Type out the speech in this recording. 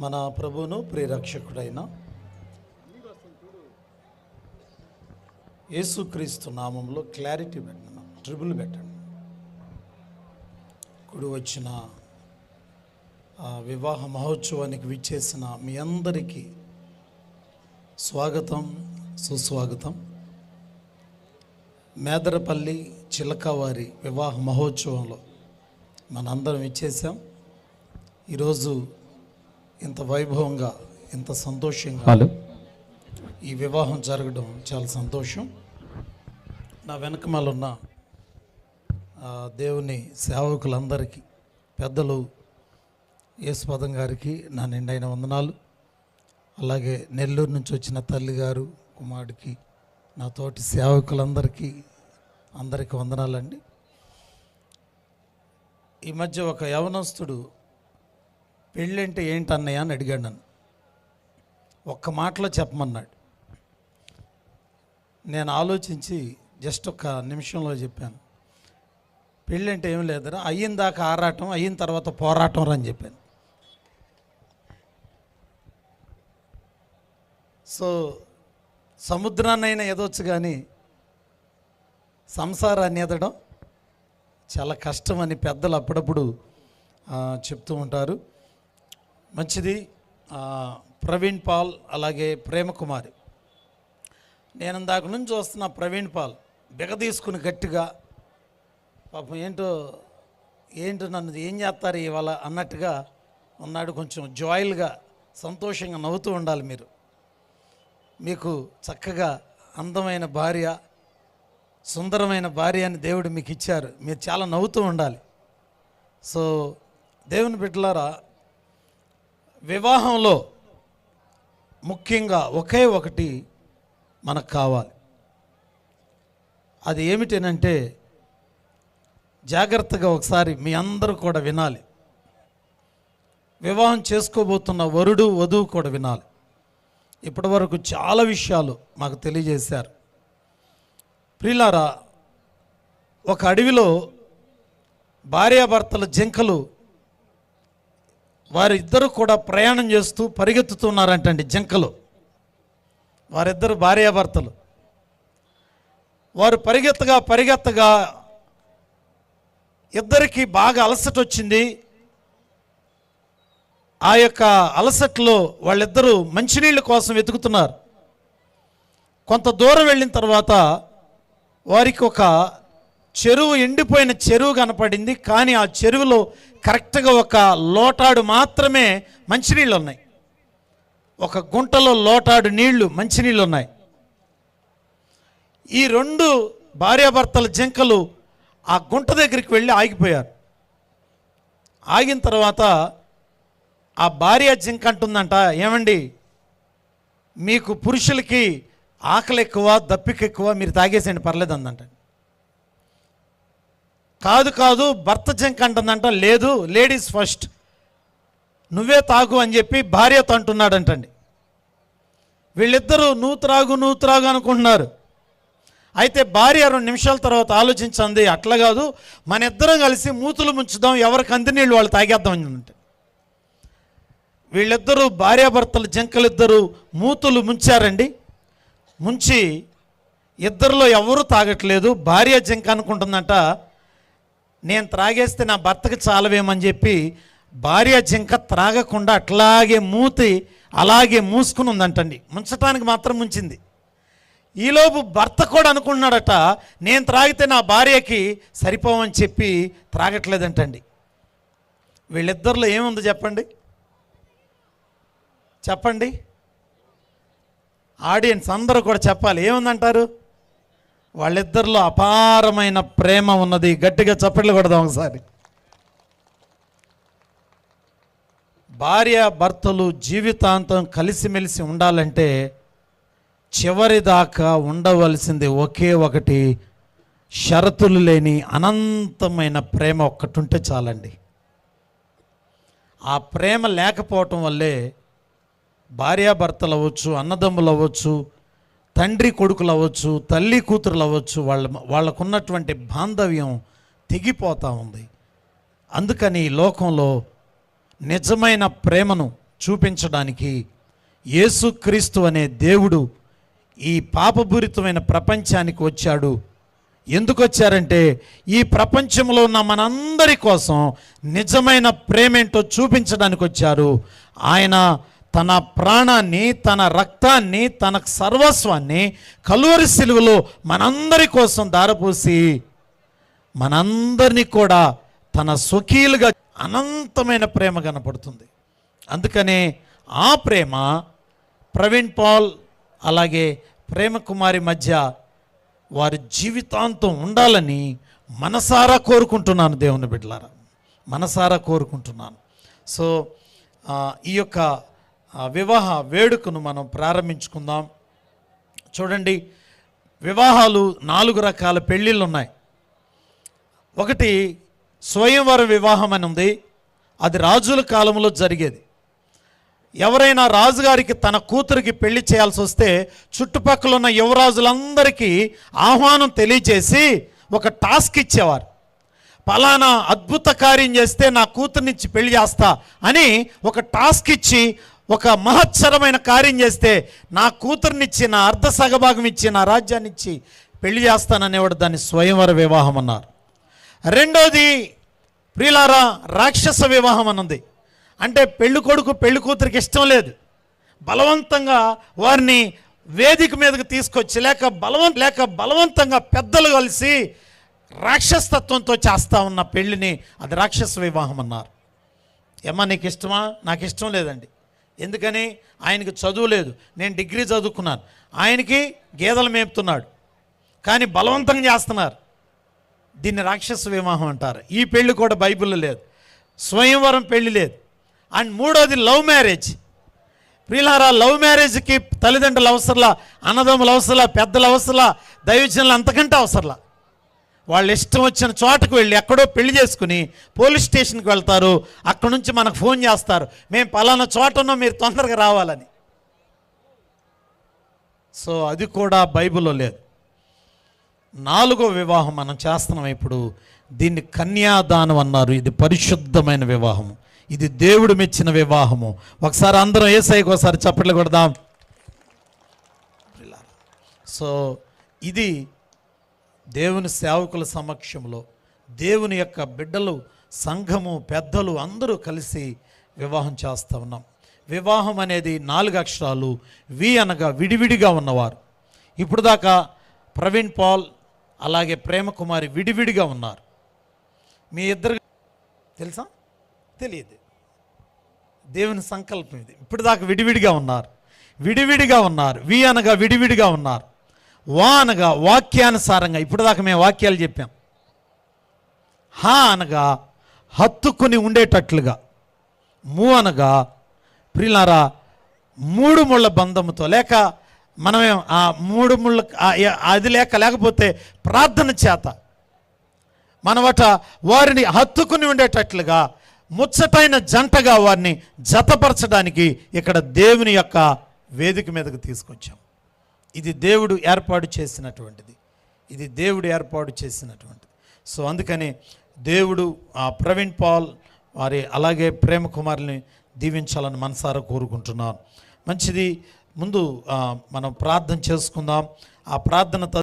మన ప్రభువును ప్రియరక్షకుడైన యేసుక్రీస్తు నామంలో క్లారిటీ పెట్టండి ట్రిబుల్ పెట్టండి ఇప్పుడు వచ్చిన ఆ వివాహ మహోత్సవానికి విచ్చేసిన మీ అందరికీ స్వాగతం సుస్వాగతం. మేదరపల్లి చిలకవారి వివాహ మహోత్సవంలో మనందరం ఇచ్చేసాం ఈరోజు ఇంత వైభవంగా ఇంత సంతోషంగా హలో. ఈ వివాహం జరగడం చాలా సంతోషం. నా వెనకమాల ఉన్న ఆ, దేవుని సేవకులందరికీ పెద్దలు యేసుపదం గారికి నా నిండైన వందనాలు. అలాగే నెల్లూరు నుంచి వచ్చిన తల్లి గారు కుమారుడికి నా తోటి సేవకులందరికీ అందరికీ వందనాలండి. ఈ మధ్య ఒక యవనస్తుడు పెళ్ళంటే ఏంటన్నయ్య అని అడిగాడు నన్ను. ఒక్క మాటలో చెప్పమన్నాడు. నేను ఆలోచించి జస్ట్ ఒక నిమిషంలో చెప్పాను. పెళ్ళంటే ఏం లేదురా అయిన దాకా ఆరాటం అయిన తర్వాత పోరాటం రా అని చెప్పాను. సో సముద్రాన్నైనా ఎదవచ్చు కానీ సంసారాన్ని ఎదడం చాలా కష్టం అని పెద్దలు అప్పుడప్పుడు చెప్తూ ఉంటారు. మంచిది. ప్రవీణ్ పాల్ అలాగే ప్రేమకుమారి నేను దాకా నుంచి వస్తున్న ప్రవీణ్ పాల్ బిగ తీసుకుని గట్టిగా పాపం ఏంటో ఏంటో నన్ను ఏం చేస్తారు ఇవాళ అన్నట్టుగా ఉన్నాడు కొంచెం జాయిల్గా సంతోషంగా నవ్వుతూ ఉండాలి మీరు. మీకు చక్కగా అందమైన భార్య సుందరమైన భార్య అని దేవుడు మీకు ఇచ్చారు. మీరు చాలా నవ్వుతూ ఉండాలి. సో దేవుని బిడ్డలారా వివాహంలో ముఖ్యంగా ఒకే ఒకటి మనకు కావాలి. అది ఏమిటనంటే జాగ్రత్తగా ఒకసారి మీ అందరూ కూడా వినాలి. వివాహం చేసుకోబోతున్న వరుడు వధువు కూడా వినాలి. ఇప్పటి వరకు చాలా విషయాలు మాకు తెలియజేశారు. ప్రిలారా ఒక అడవిలో భార్యాభర్తల జింకలు వారిద్దరూ కూడా ప్రయాణం చేస్తూ పరిగెత్తుతున్నారంటండి జింకలు. వారిద్దరు భార్యాభర్తలు. వారు పరిగెత్తగా పరిగెత్తగా ఇద్దరికి బాగా అలసట వచ్చింది. ఆ యొక్క అలసటలో వాళ్ళిద్దరూ మంచినీళ్ళ కోసం వెతుకుతున్నారు. కొంత దూరం వెళ్ళిన తర్వాత వారికి ఒక చెరువు ఎండిపోయిన చెరువు కనపడింది కానీ ఆ చెరువులో కరెక్ట్గా ఒక లోటాడు మాత్రమే మంచినీళ్ళు ఉన్నాయి ఒక గుంటలో లోటాడు నీళ్ళు మంచినీళ్ళు ఉన్నాయి ఈ రెండు భార్యాభర్తల జింకలు ఆ గుంట దగ్గరికి వెళ్ళి ఆగిపోయారు. ఆగిన తర్వాత ఆ భార్య జింక అంటుందంట ఏమండి మీకు పురుషులకి ఆకలి ఎక్కువ దప్పిక ఎక్కువ మీరు తాగేసేయండి పర్లేదు అందంట కాదు కాదు భర్త జింక అంటుందంట లేదు లేడీస్ ఫస్ట్. నువ్వే తాగు అని చెప్పి భార్యతో అంటున్నాడంటండి. వీళ్ళిద్దరూ నువ్వు త్రాగు నువ్వు త్రాగు అనుకుంటున్నారు. అయితే భార్య రెండు నిమిషాల తర్వాత ఆలోచించింది అట్లా కాదు మన ఇద్దరం కలిసి మూతులు ముంచుదాం ఎవరికి అంది నీళ్ళు వాళ్ళు తాగేద్దాం అంటే. వీళ్ళిద్దరూ భార్యాభర్తలు జంకలిద్దరూ మూతులు ముంచారండి. ముంచి ఇద్దరిలో ఎవరు తాగట్లేదు భార్య జంక అనుకుంటుందంట నేను త్రాగేస్తే నా భర్తకి చాలవేమని చెప్పి భార్య జింక త్రాగకుండా అట్లాగే మూతి అలాగే మూసుకుని ఉందంటండి ముంచటానికి మాత్రం ముంచింది. ఈలోపు భర్త కూడా అనుకుంటున్నాడట నేను త్రాగితే నా భార్యకి సరిపోవని చెప్పి త్రాగట్లేదంటండి. వీళ్ళిద్దరిలో ఏముంది చెప్పండి? చెప్పండి. ఆడియన్స్ అందరూ కూడా చెప్పాలి. ఏముందంటారు? వాళ్ళిద్దరిలో అపారమైన ప్రేమ ఉన్నది. గట్టిగా చప్పట్లు కొడదాం ఒకసారి. భార్య భర్తలు జీవితాంతం కలిసిమెలిసి ఉండాలంటే చివరిదాకా ఉండవలసింది ఒకే ఒకటి షరతులు లేని అనంతమైన ప్రేమ ఒక్కటి ఉంటే చాలండి. ఆ ప్రేమ లేకపోవటం వల్లే భార్యాభర్తలు అవ్వచ్చు అన్నదమ్ములు అవ్వచ్చు తండ్రి కొడుకులు అవ్వచ్చు తల్లి కూతురులు అవ్వచ్చు వాళ్ళ వాళ్ళకున్నటువంటి బాంధవ్యం తెగిపోతూ ఉంది. అందుకని ఈ లోకంలో నిజమైన ప్రేమను చూపించడానికి యేసుక్రీస్తు అనే దేవుడు ఈ పాపపూరితమైన ప్రపంచానికి వచ్చాడు. ఎందుకు వచ్చారంటే ఈ ప్రపంచంలో ఉన్న మనందరి కోసం నిజమైన ప్రేమేంటో చూపించడానికి వచ్చారు. ఆయన తన ప్రాణాన్ని తన రక్తాన్ని తన సర్వస్వాన్ని కలువరి సిలువలో మనందరి కోసం దారపోసి మనందరినీ కూడా తన స్వకీలుగా అనంతమైన ప్రేమ కనపడుతుంది. అందుకనే ఆ ప్రేమ ప్రవీణ్ పాల్ అలాగే ప్రేమ కుమారి మధ్య వారి జీవితాంతం ఉండాలని మనసారా కోరుకుంటున్నాను దేవుని బిడ్డలారా. మనసారా కోరుకుంటున్నాను. సో ఈ యొక్క వివాహ వేడుకను మనం ప్రారంభించుకుందాం. చూడండి వివాహాలు నాలుగు రకాల పెళ్ళిళ్ళు ఉన్నాయి ఒకటి స్వయంవర వివాహం అని ఉంది. అది రాజుల కాలంలో జరిగేది. ఎవరైనా రాజుగారికి తన కూతురికి పెళ్ళి చేయాల్సి వస్తే చుట్టుపక్కల ఉన్న యువరాజులందరికీ ఆహ్వానం తెలియజేసి ఒక టాస్క్ ఇచ్చేవారు. పలానా అద్భుత కార్యం చేస్తే నా కూతుర్నిచ్చి పెళ్ళి చేస్తా అని ఒక టాస్క్ ఇచ్చి ఒక మహత్సరమైన కార్యం చేస్తే నా కూతుర్నిచ్చి నా అర్ధ సగభాగం ఇచ్చి నా రాజ్యాన్ని ఇచ్చి పెళ్ళి చేస్తాననేవాడు దాన్ని స్వయంవర వివాహం అన్నారు. రెండోది ప్రియులారా రాక్షస వివాహం అన్నది. అంటే పెళ్ళి కొడుకు పెళ్ళి కూతురికి ఇష్టం లేదు. బలవంతంగా వారిని వేదిక మీదకు తీసుకొచ్చి లేక బలవం లేక బలవంతంగా పెద్దలు కలిసి రాక్షసత్వంతో చేస్తా ఉన్న పెళ్ళిని అది రాక్షస వివాహం అన్నారు. ఏమ్మా నీకు ఇష్టమా నాకు ఇష్టం లేదండి. ఎందుకని? ఆయనకి చదువు లేదు. నేను డిగ్రీ చదువుకున్నాను. ఆయనకి గేదెలు మేపుతున్నాడు. కానీ బలవంతంగా చేస్తున్నారు. దీన్ని రాక్షస వివాహం అంటారు. ఈ పెళ్ళి కూడా బైబిల్లో లేదు. స్వయంవరం పెళ్ళి లేదు. అండ్ మూడోది లవ్ మ్యారేజ్. ప్రియులారా లవ్ మ్యారేజ్కి తల్లిదండ్రుల అవసరంలా అన్నదమ్ముల అవసరంలా పెద్దల అవసరంలా దైవజనులు అంతకంటే అవసరంలా. వాళ్ళు ఇష్టం వచ్చిన చోటకు వెళ్ళి ఎక్కడో పెళ్ళి చేసుకుని పోలీస్ స్టేషన్కి వెళ్తారు. అక్కడ నుంచి మనకు ఫోన్ చేస్తారు. మేము పలానా చోట ఉన్నాం మీరు తొందరగా రావాలని. సో అది కూడా బైబిల్లో లేదు. నాలుగో వివాహం మనం చేస్తున్నాం ఇప్పుడు. దీన్ని కన్యాదానం అన్నారు. ఇది పరిశుద్ధమైన వివాహము. ఇది దేవుడు మెచ్చిన వివాహము. ఒకసారి అందరం ఏసైకి ఒకసారి చప్పట్లు కొడదాం. సో ఇది దేవుని సేవకుల సమక్షంలో దేవుని యొక్క బిడ్డలు సంఘము పెద్దలు అందరూ కలిసి వివాహం చేస్తూ ఉన్నాం. వివాహం అనేది నాలుగు అక్షరాలు వి అనగా విడివిడిగా ఉన్నవారు. ఇప్పుడు దాకా ప్రవీణ్ పాల్ అలాగే ప్రేమకుమారి విడివిడిగా ఉన్నారు. మీ ఇద్దరు తెలుసా? తెలియదు. దేవుని సంకల్పం ఇది. ఇప్పుడు దాకా విడివిడిగా ఉన్నారు. విడివిడిగా ఉన్నారు. వి అనగా విడివిడిగా ఉన్నారు. వా అనగా వాక్యానుసారంగా ఇప్పుడు దాకా మేము వాక్యాలు చెప్పాం. హా అనగా హత్తుకుని ఉండేటట్లుగా మూ అనగా ప్రిలారా మూడు ముళ్ళ బంధముతో లేక మనమే ఆ మూడు ముళ్ళ అది లేక లేకపోతే ప్రార్థన చేత మనవట వారిని హత్తుకుని ఉండేటట్లుగా ముచ్చటైన జంటగా వారిని జతపరచడానికి ఇక్కడ దేవుని యొక్క వేదిక మీదకు తీసుకొచ్చాం. ఇది దేవుడు ఏర్పాటు చేసినటువంటిది. ఇది దేవుడు ఏర్పాటు చేసినటువంటిది. సో అందుకని దేవుడు ఆ ప్రవీణ్ పాల్ వారి అలాగే ప్రేమ కుమార్ని దీవించాలని మనసారా కోరుకుంటున్నాను మంచిది ముందు మనం ప్రార్థన చేసుకుందాం. ఆ ప్రార్థన